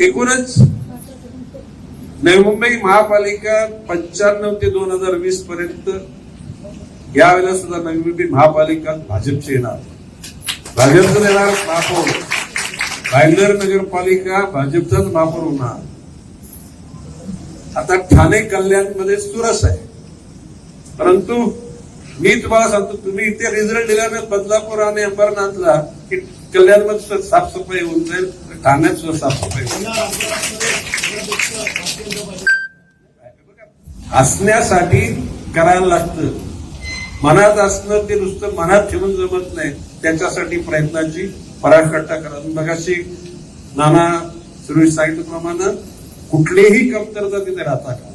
एकूणच नवी मुंबई महापालिका पंच्याण्णव ते दोन हजार वीस पर्यंत यावेळेला सुद्धा नवी मुंबई महापालिका भाजपचे येणार. भाजपचं येणार महापौर. भाईंदर नगरपालिका भाजपचाच महापौर होणार. आता ठाणे कल्याणमध्ये सुरस आहे. परंतु मी तुम्हाला सांगतो तुम्ही इथे रिझल्ट दिल्याने बदलापूर आणि अंबरनाथला की कल्याणमध्ये साफसफाई होऊन जाईल ठाण्यात सुद्धा साफसफाई होईल. हसण्यासाठी करायला लागतं. मनात असणं ते नुसतं मनात ठेवून जमत नाही. त्याच्यासाठी प्रयत्नाची पराकाष्ठा करा. मगाशी नाना सुरेश सांगितल्याप्रमाणे कुठलीही कमतरता तिथे राहता का?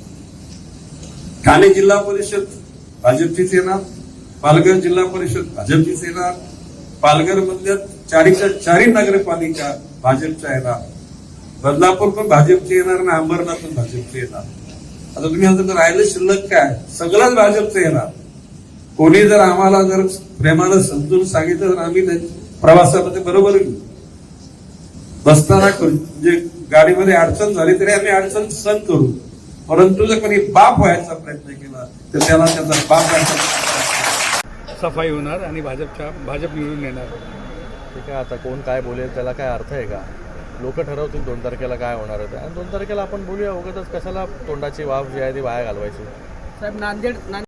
ठाणे जिल्हा परिषद भाजपचीच येणार पालघर जिल्हा परिषद भाजपचीच येणार पालघर मधल्या चारीच्या चारी नगरपालिका भाजपच्या येणार बदलापूर पण भाजपचे येणार आणि अंबरनाथ पण भाजपचे येणार. आता तुम्ही आता राहिलं शिल्लक काय? सगळंच भाजपचं येणार. कोणी जर आम्हाला जर प्रेमानं समजून सांगितलं तर आम्ही प्रवासामध्ये बरोबर घेऊ बसताना म्हणजे गाडीमध्ये अडचण झाली तरी आम्ही अडचण सहन करू. परंतु जर कोणी बाप व्हायचा प्रयत्न केला तर त्याला त्याचा बाप व्हायचा सफाई होणार आणि भाजपच्या भाजप निवडून येणार ठीक आहे आता कोण काय बोलेल त्याला काय अर्थ आहे का? लोक ठरवतील दोन तारखेला काय होणार आहे ते. आणि दोन तारखेला आपण बोलूया उगाच कशाला तोंडाची वाफ जी आहे ती वाया घालवायची. साहेब नांदेड नांदेड